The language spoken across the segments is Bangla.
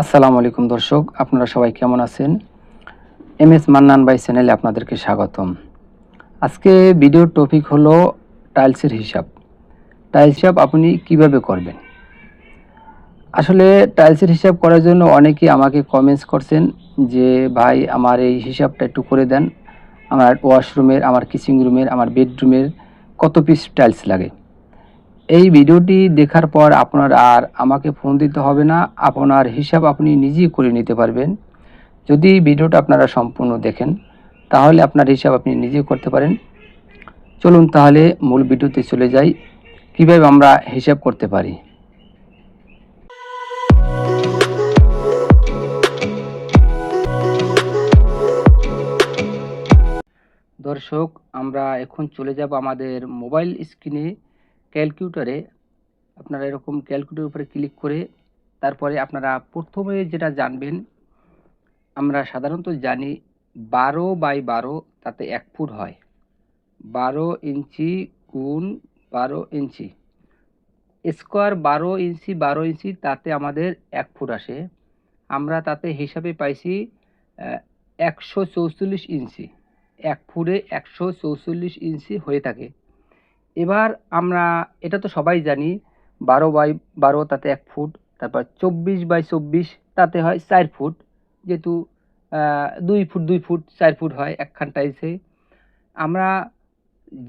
আসসালামু আলাইকুম দর্শক, আপনারা সবাই কেমন আছেন? এম এস মান্নান বাই চ্যানেলে আপনাদেরকে স্বাগতম। আজকে ভিডিওর টপিক হলো টাইলসের হিসাব। টাইলস হিসাব আপনি কীভাবে করবেন? আসলে টাইলসের হিসাব করার জন্য অনেকেই আমাকে কমেন্টস করছেন যে, ভাই, আমার এই হিসাবটা একটু করে দেন। আমার ওয়াশরুমের আমার কিচিং রুমের আমার বেডরুমের কত পিস টাইলস লাগে? এই ভিডিওটি দেখার পর আপনার আর আমাকে ফোন দিতে হবে না, আপনার হিসাব আপনি নিজেই করে নিতে পারবেন। যদি ভিডিওটা আপনারা সম্পূর্ণ দেখেন, তাহলে আপনার হিসাব আপনি নিজেই করতে পারেন। চলুন তাহলে মূল ভিডিওতে চলে যাই, কীভাবে আমরা হিসাব করতে পারি। দর্শক, আমরা এখন চলে যাব আমাদের মোবাইল স্ক্রিনে। ক্যালকুলেটরে আপনারা এরকম ক্যালকুলেটরের উপরে ক্লিক করে তারপরে আপনারা প্রথমে যেটা জানবেন, আমরা সাধারণত জানি বারো বাই বারো তাতে এক ফুট হয়। বারো ইঞ্চি গুণ বারো ইঞ্চি। স্কোয়ার বারো ইঞ্চি বারো ইঞ্চি তাতে আমাদের এক ফুট আসে। আমরা তাতে হিসাবে পাইছি একশো চৌচল্লিশ ইঞ্চি। এক ফুটে একশো চৌচল্লিশ ইঞ্চি হয়ে থাকে। এবার আমরা, এটা তো সবাই জানি, বারো বাই বারো তাতে এক ফুট, তারপর চব্বিশ বাই চব্বিশ তাতে হয় চার ফুট, যেহেতু দুই ফুট দুই ফুট, চার ফুট হয় একখান টাইসে আমরা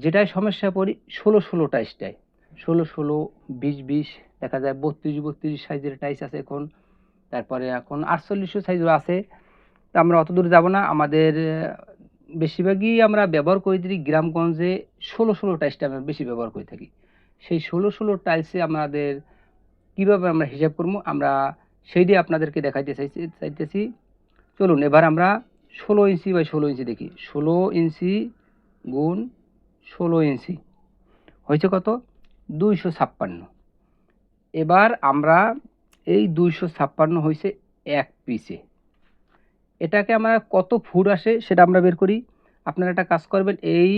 যেটাই সমস্যায় পড়ি, ষোলো ষোলো টাইসটাই ষোলো ষোলো, বিশ বিশ, দেখা যায় বত্রিশ বত্রিশ সাইজের টাইস আছে এখন। তারপরে এখন আটচল্লিশশো সাইজও আছে। তা আমরা অত দূর যাব না। আমাদের বেশিরভাগই আমরা ব্যবহার করে থাকি গ্রামগঞ্জে ষোলো ষোলো টাইলসটা আমরা বেশি ব্যবহার করে থাকি। সেই ষোলো ষোলো টাইলসে আমাদের কীভাবে আমরা হিসাব করব? আমরা সেইটাই আপনাদেরকে দেখাইতে চাইছি, চাইতেছি। চলুন, এবার আমরা ষোলো ইঞ্চি বাই ষোলো ইঞ্চি দেখি। ষোলো ইঞ্চি গুণ ষোলো ইঞ্চি হয়েছে কত? দুইশো ছাপ্পান্ন। এবার আমরা এই দুইশো ছাপ্পান্ন হয়েছে এক পিসে এটাকে আমরা কত ফুট আসে সেটা আমরা বের করি। আপনারা একটা কাজ করবেন, এই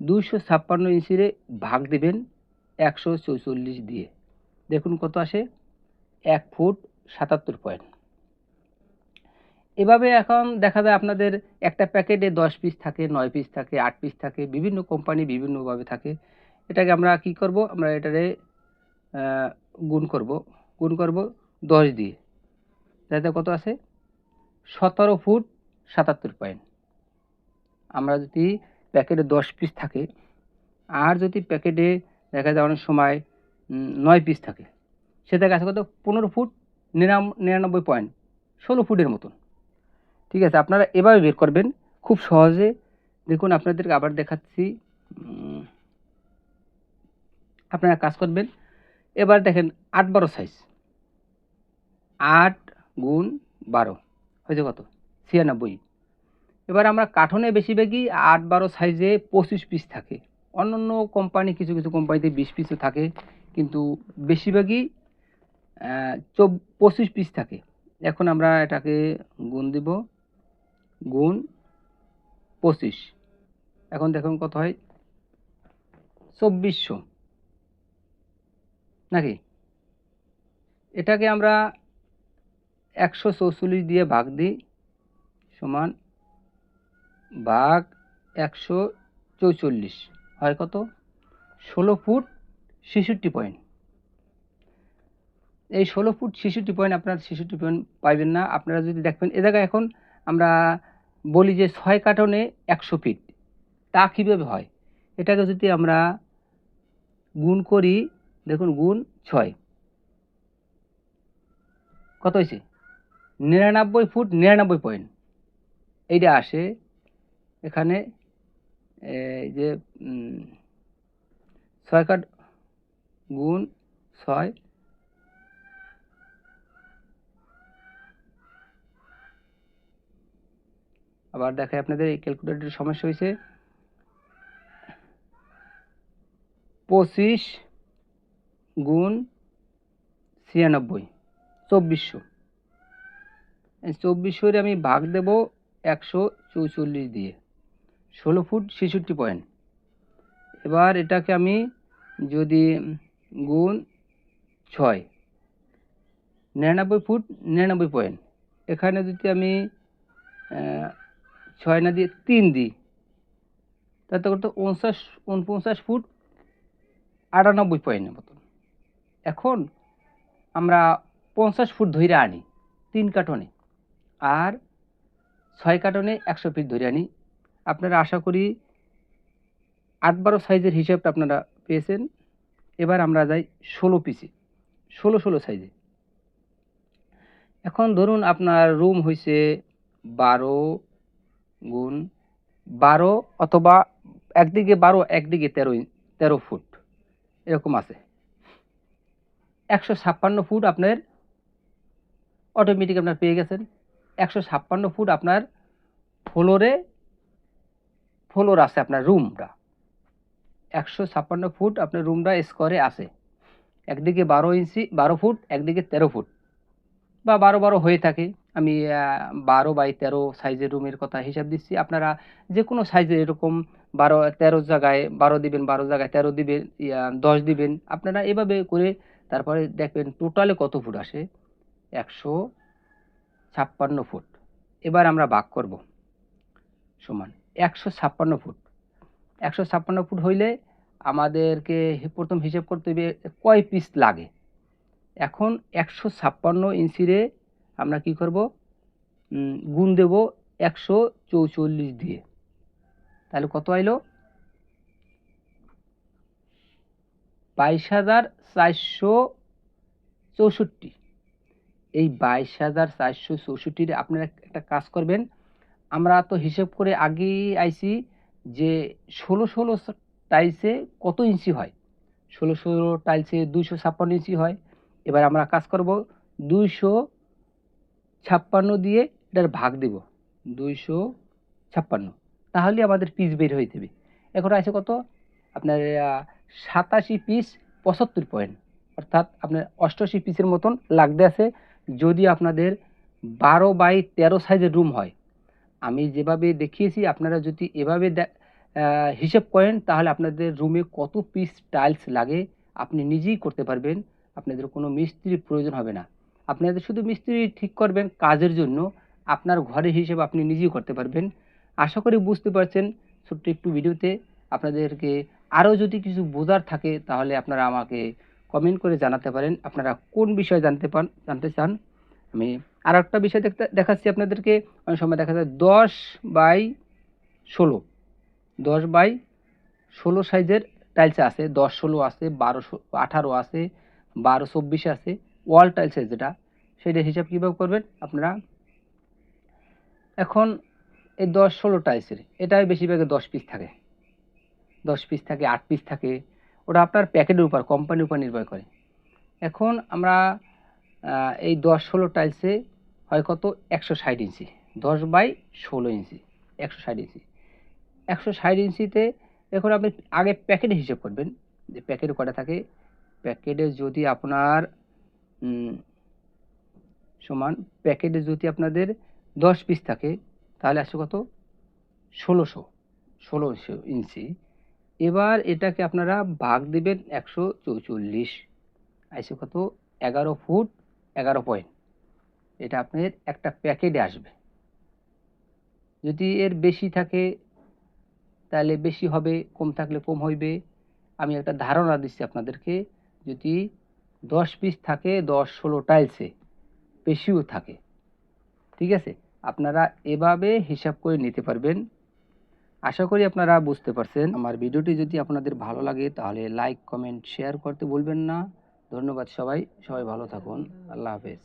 দুশো ছাপ্পান্ন ইঞ্চিরে ভাগ দেবেন একশো চৌচল্লিশ দিয়ে। দেখুন কত আসে, এক ফুট সাতাত্তর পয়েন্ট। এভাবে এখন দেখা যায় আপনাদের একটা প্যাকেটে দশ পিস থাকে, নয় পিস থাকে, আট পিস থাকে, বিভিন্ন কোম্পানি বিভিন্নভাবে থাকে। এটাকে আমরা কি করব, আমরা এটারে গুণ করব গুণ করব দশ দিয়ে। যাতে কত আছে সতেরো ফুট সাতাত্তর পয়েন্ট আমরা যদি প্যাকেটে দশ পিস থাকে, আর যদি প্যাকেটে দেখা যায় সময় নয় পিস থাকে সেটা আছে কত? পনেরো ফুট নিরানব্বই পয়েন্ট ষোলো ফুটের মতন। ঠিক আছে, আপনারা এভাবে বের করবেন, খুব সহজে। দেখুন, আপনাদেরকে আবার দেখাচ্ছি আপনারা কাজ করবেন। এবার দেখেন, আট বারো সাইজ আট গুণ বারো। হয়েছে কত? ছিয়ানব্বই। এবার আমরা কাঠনে বেশিরভাগই আট বারো সাইজে পঁচিশ পিস থাকে। অন্য অন্য কোম্পানি কিছু কিছু কোম্পানিতে বিশ পিসও থাকে, কিন্তু বেশিরভাগই চব, পঁচিশ পিস থাকে। এখন আমরা এটাকে গুণ দিব, গুণ পঁচিশ। এখন দেখুন কত হয়? চব্বিশশো। নাকি? এটাকে আমরা একশো চৌচল্লিশ দিয়ে ভাগ দিই, সমান ভাগ একশো চৌচল্লিশ। হয় কত? ষোলো ফুট ছেষট্টি পয়েন্ট। এই ষোলো ফুট ছেষট্টি পয়েন্ট আপনার ছেষট্টি পয়েন্ট পাইবেন না। আপনারা যদি দেখবেন, এ জায়গায় এখন আমরা বলি যে ছয় কার্টনে একশো ফিট। তা কীভাবে হয়? এটাকে যদি আমরা গুণ করি, দেখুন, গুণ ছয়। কত হয়েছে? নিরানব্বই ফুট নিরানব্বই পয়েন্ট এইটা আসে এখানে যে ছয় কাঠ গুণ ছয়, আবার দেখায় আপনাদের এই ক্যালকুলেটরের সমস্যা হয়েছে পঁচিশ গুণ ছিয়ানব্বই, চব্বিশশো। এই চব্বিশশোর আমি ভাগ দেব একশো চৌচল্লিশ দিয়ে। ষোলো ফুট ছেষট্টি পয়েন্ট। এবার এটাকে আমি যদি গুণ ছয়, নিরানব্বই ফুট নিরানব্বই পয়েন্ট। এখানে যদি আমি ছয় না দিয়ে তিন দিই, তাতে করতে উনষাট, উনপঞ্চাশ ফুট আটানব্বই পয়েন্টের মতন। এখন আমরা পঞ্চাশ ফুট ধরে আনি, তিন কার্টনে আর ছয় কার্টনে একশো পিস ধরে আনি আপনারা আশা করি আট বারো সাইজের হিসাবটা আপনারা পেয়েছেন। এবার আমরা যাই ষোলো পিসে ষোলো ষোলো সাইজে। এখন ধরুন আপনার রুম হয়েছে বারো গুণ বারো অথবা একদিকে বারো, একদিকে তেরো তেরো ফুট। এরকম আছে। একশো ছাপ্পান্ন ফুট আপনার অটোমেটিক আপনার পেয়ে গেছেন। একশো ছাপ্পান্ন ফুট আপনার ফ্লোরে, ফ্লোর আছে আপনার রুমটা। একশো ছাপ্পান্ন ফুট আপনার রুমটা স্কোয়ারে আছে। একদিকে বারো ইঞ্চি, বারো ফুট, একদিকে তেরো ফুট। বা বারো বারো হয়ে থাকে। আমি বারো বাই তেরো সাইজের রুমের কথা হিসাব দিচ্ছি। আপনারা যে কোনো সাইজের এরকম বারো, তেরো জায়গায় বারো দিবেন, বারো জায়গায় তেরো দিবেন দশ দিবেন, আপনারা এভাবে করে তারপরে দেখবেন টোটালে কত ফুট আসে? একশো ছাপ্পান্ন ফুট। এবার আমরা ভাগ করব। সমান একশো ছাপ্পান্ন ফুট। একশো ছাপ্পান্ন ফুট হইলে আমাদেরকে প্রথম হিসেব করতে হবে কয় পিস লাগে? এখন একশো ছাপ্পান্ন ইঞ্চিরে আমরা কি করব? গুণ দেব একশো চৌচল্লিশ দিয়ে। তাহলে কত আইলো? বাইশ হাজার চারশো চৌষট্টি। এই বাইশ হাজার চারশো চৌষট্টির আপনারা একটা কাজ করবেন। আমরা তো হিসেব করে আগেই আইছি যে ষোলো ষোলো টাইলসে কত ইঞ্চি হয়? ষোলো ষোলো টাইলসে দুইশো ছাপ্পান্ন ইঞ্চি হয়। এবার আমরা কাজ করব দুইশো ছাপ্পান্ন দিয়ে এটার ভাগ দেব। দুইশো ছাপ্পান্ন। তাহলে আমাদের পিস বের হয়ে যাবে। এখন আছে কত? আপনার সাতাশি পিস পঁচাত্তর পয়েন্ট। অর্থাৎ আপনার অষ্টআশি পিসের মতন লাগতে আছে। যদি আপনাদের বারো বাই তেরো সাইজের রুম হয়, আমি যেভাবে দেখিয়েছি, আপনারা যদি এভাবে হিসেব করেন, তাহলে আপনাদের রুমে কত পিস টাইলস লাগে, আপনি নিজেই করতে পারবেন। আপনাদের কোনো মিস্ত্রির প্রয়োজন হবে না। আপনাদের শুধু মিস্ত্রি ঠিক করবেন কাজের জন্য, আপনার ঘরের হিসেব আপনি নিজেই করতে পারবেন। আশা করি বুঝতে পারছেন ছোট্ট একটু ভিডিওতে। আপনাদেরকে আরও যদি কিছু বোঝার থাকে, তাহলে আপনারা আমাকে কমেন্ট করে জানাতে পারেন। আপনারা কোন বিষয়ে জানতে পান, জানতে চান? আমি আর একটা বিষয় দেখতে, দেখাচ্ছি আপনাদেরকে। অনেক সময় দেখা যায় দশ বাই ষোলো। দশ বাই ষোলো সাইজের টাইলস আছে। দশ ষোলো আছে বারোশো আঠারো আছে, বারো চব্বিশ আছে। ওয়াল টাইলসের যেটা, সেটা হিসাব কীভাবে করবেন? আপনারা এখন এই দশ ষোলো টাইলসের এটাই বেশিরভাগে দশ পিস থাকে। দশ পিস থাকে, আট পিস থাকে। ওটা আপনার প্যাকেটের উপর, কোম্পানির উপর নির্ভর করে। এখন আমরা এই দশ ষোলো টাইলসে হয় কত? একশো ষাট ইঞ্চি। দশ বাই ষোলো ইঞ্চি। একশো ষাট ইঞ্চি। একশো ষাট ইঞ্চিতে এখন আপনি আগে প্যাকেটে হিসেব করবেন। যে প্যাকেটে কটা থাকে? প্যাকেটে যদি আপনার সমান প্যাকেটে যদি আপনাদের দশ পিস থাকে, তাহলে আসছে কত? ষোলোশো। ষোলোশো ইঞ্চি। এবার এটাকে আপনারা ভাগ দিবেন একশো চৌচল্লিশ। আইসে কত? এগারো ফুট, এগারো পয়েন্ট। এটা আপনার একটা প্যাকেটে আসবে। যদি এর বেশি থাকে, তাহলে বেশি হবে, কম থাকলে কম হইবে। আমি একটা ধারণা দিচ্ছি আপনাদেরকে, যদি দশ পিস থাকে, দশ ষোলো টাইলসে বেশিও থাকে। ঠিক আছে? আপনারা এভাবে হিসাব করে নিতে পারবেন। আশা করি আপনারা বুঝতে পারছেন। আমার ভিডিওটি যদি আপনাদের ভালো লাগে, তাহলে লাইক, কমেন্ট, শেয়ার করতে ভুলবেন না। ধন্যবাদ সবাই। সবাই ভালো থাকুন। আল্লাহ হাফেজ।